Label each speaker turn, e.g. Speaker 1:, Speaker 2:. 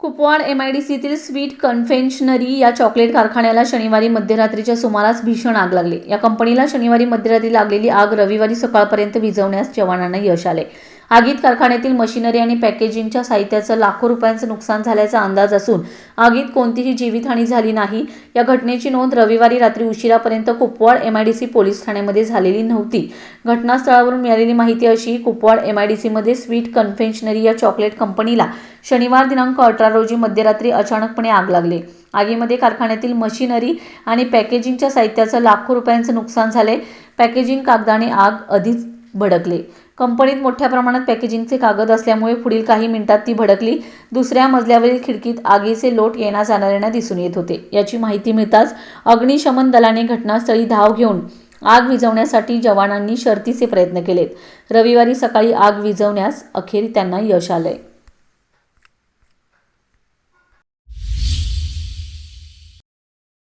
Speaker 1: Kupwad M I D सीतील sweet confectionery या chocolate कारखान्याला शनिवारी मध्यरात्रीच्या सुमारास भीषण आग लागली. या कंपनीला शनिवारी मध्यरात्री लागलेली आग रविवारी सकाळपर्यंत विझवण्यास जवानांना यश आले. आगीत कारखान्यातील मशिनरी आणि पॅकेजिंगच्या साहित्याचं लाखो रुपयांचं नुकसान झाल्याचा अंदाज असून आगीत कोणतीही जीवितहानी झाली नाही. या घटनेची नोंद रविवारी रात्री उशिरापर्यंत कुपवाड एमआयडीसी पोलीस ठाण्यामध्ये झालेली नव्हती. घटनास्थळावरून मिळालेली माहिती अशी कुपवाड एमआयडीसीमध्ये स्वीट कन्फेक्शनरी या चॉकलेट कंपनीला शनिवार दिनांक अठरा रोजी मध्यरात्री अचानकपणे आग लागले. आगीमध्ये कारखान्यातील मशिनरी आणि पॅकेजिंगच्या साहित्याचं लाखो रुपयांचं नुकसान झाले. पॅकेजिंग कागदाने आग आधीच भडकले. कंपनीत मोठ्या प्रमाणात पॅकेजिंगचे कागद असल्यामुळे पुढील काही मिनिटात ती भडकली. दुसऱ्या मजल्यावरील खिडकीत आगीचे लोट येण्या जाणाऱ्यांना दिसून येत होते. याची माहिती मिळताच अग्निशमन दलाने घटनास्थळी धाव घेऊन आग विझवण्यासाठी जवानांनी शर्तीचे प्रयत्न केलेत. रविवारी सकाळी आग विझवण्यास अखेर त्यांना यश आलंय.